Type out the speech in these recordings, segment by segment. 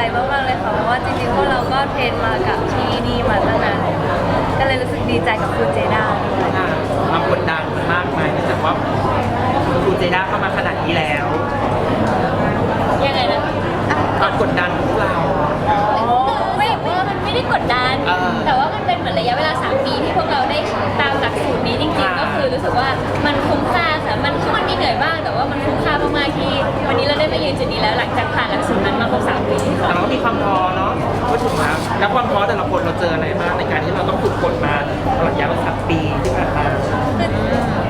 ใจมากๆเลยค่ะเพราะว่าจริงๆพวกเราก็เทรนมากับที่นี่มาตั้งนานก็เลยรู้สึกดีใจกับคุณเจด้าด้วย ความกดดันมากมายไหมเนื่องจากว่าครูเจด้าเข้ามาขนาดนี้แล้ว ยืนจุดนี้แล้วหลังจากผ่านหลักสูตรนั้นมาครบสามปีแต่ค่ะเราก็มีความท้อเนาะก็ถึงแล้วแล้วความท้อแต่ละคนเราเจออะไรบ้างในการที่เราต้องฝึกฝนมาตลอดระยะเวลาสามปีที่ผ่านมาคือ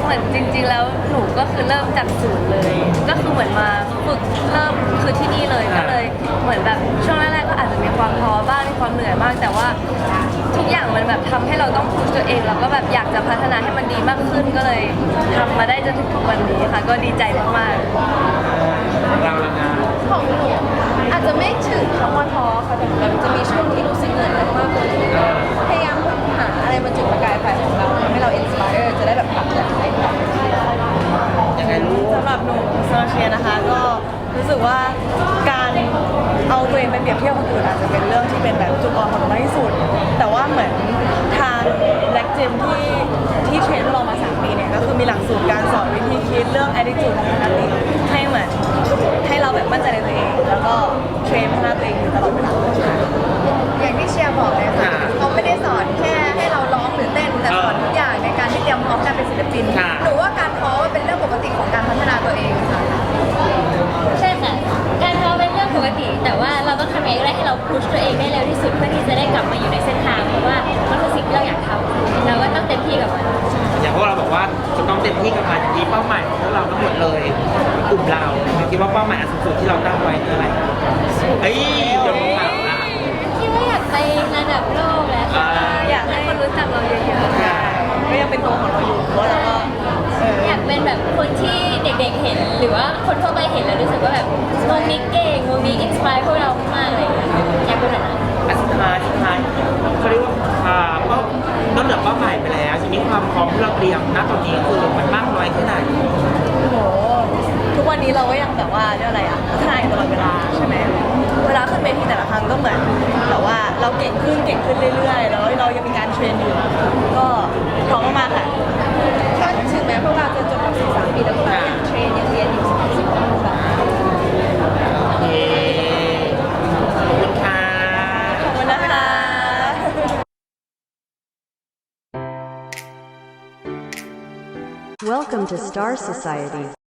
เหมือนจริง ๆ แล้วหนูก็คือเริ่มจากศูนย์เลย ก็คือเหมือนมาฝึกเริ่มคือที่นี่เลยก็เลยเหมือนแบบช่วงแรกๆก็อาจจะมีความท้อบ้างมีความเหนื่อยบ้างแต่ว่าทุกอย่างมันแบบทำให้เราต้องพุชตัวเองแล้วก็แบบอยากจะพัฒนาให้มันดีมากขึ้นก็เลยทำมาได้จนถึงทุกวันนี้ค่ะ ก็ดีใจมากๆ เราละงาน ของหนูอา จจะไม่ถึงคำว่าท้อค่ะแต่แบบจะมีช่วงที่รู้สึกเหนื่อยมากๆเลยพยายามหาอะไรมาจุดประกายไฟของเราทำให้เราอินสปายจะได้แบบผลักดันให้ต่อยังไงลูกสำหรับหนูโซเชียนะคะก็รู้สึกว่าการเอาตัวเองไปเปรียบเทียบคนอื่นอาจจะเป็นเรื่องที่เป็นแบบจุดอ่อนของหนูมาที่สุด แต่ว่าเหมือนทางแล็กเจมที่ที่เทรนเรามา3ปีเนี่ยก็คือมีหลักสูตรการสอนวิธีคิดเรื่อง attitude ของนักเรียน เหมือนให้เราแบบมั่นใจในตัวเอง แล้วก็เทรนพัฒนาตัวเองอยู่ตลอดเวลาค่ะอย่างที่เชียร์บอกเลยค่ะเขาไม่ได้สอนแค่ให้เราร้องหรือเต้นแต่สอนทุกอย่างในการที่เตรียมพร้อมการเป็นศิลปินหนูว่าการท้อเป็นเรื่องปกติของการพัฒนาตัวเองค่ะ ใช่ค่ะ การท้อเป็นเรื่องปกติ แต่ว่าเราต้องทำยังไงก็ได้ให้เราพุชตัวเองได้เร็วที่สุดเพื่อที่จะได้กลับมาอยู่ในเส้นทางเพราะว่ามันคือสิ่งที่เราอยากทำเราก็ต้องเต็มที่กับมัน อย่างพวกเราบอกว่าจะต้องเต็มที่กับมันอย่างนี้เป้าหมายของพวกเราทั้งหมดเลยกลุ่มเราเรา คิดว่าเป้าหมายอันสูงสุดที่เราตั้งไว้คืออะไรเอ้ยยกถามนะ คิดว่าอยากไประดับโลกแล้วค่ะอ่า อยากให้คนรู้จักเราเยอะๆค่ะก็ยังเป็นตัวของเราอยู่เพราะว่าเราก็เอออยากเป็นแบบคนที่เด็กๆเห็น หรือว่าคนทั่วไปเห็นแล้วรู้สึกว่าแบบวงนี้เก่งวงนี้อินสปายพวกเรามากๆเลยอยากเป็นแบบนั้นอันสุดท้ายสุดท้ายเขาเรียกว่าอ่าเป้านอกเหนือเป้าหมายไปแล้วทีนี้ความพร้อมที่เราเตรียมณตอนนี้คือมันมากน้อยแค่ไหนโอ้โหทุกวั นนี้เราก็ยังแบบว่าเรียกอะไรอะพัฒนาอยู่ตลอดเวลาใช่ไหมเวลาขึ้นเวทีแต่ละครั้งก็เหมือนแบบว่าเราเก่งขึ้นเก่งขึ้นเรื่อยๆ แล้วเรายังมีการเทรนอยู่ ก็พร้อมมากๆค่ะถ้าถึงแม้พวกเราจะจบสี่สามปีแล้วกเรายังเทรนยังเรียนอยู่สิบปีค่ะโอเคขอบคุณค่ะ ขอบคุณนะคะ Welcome to Star Society.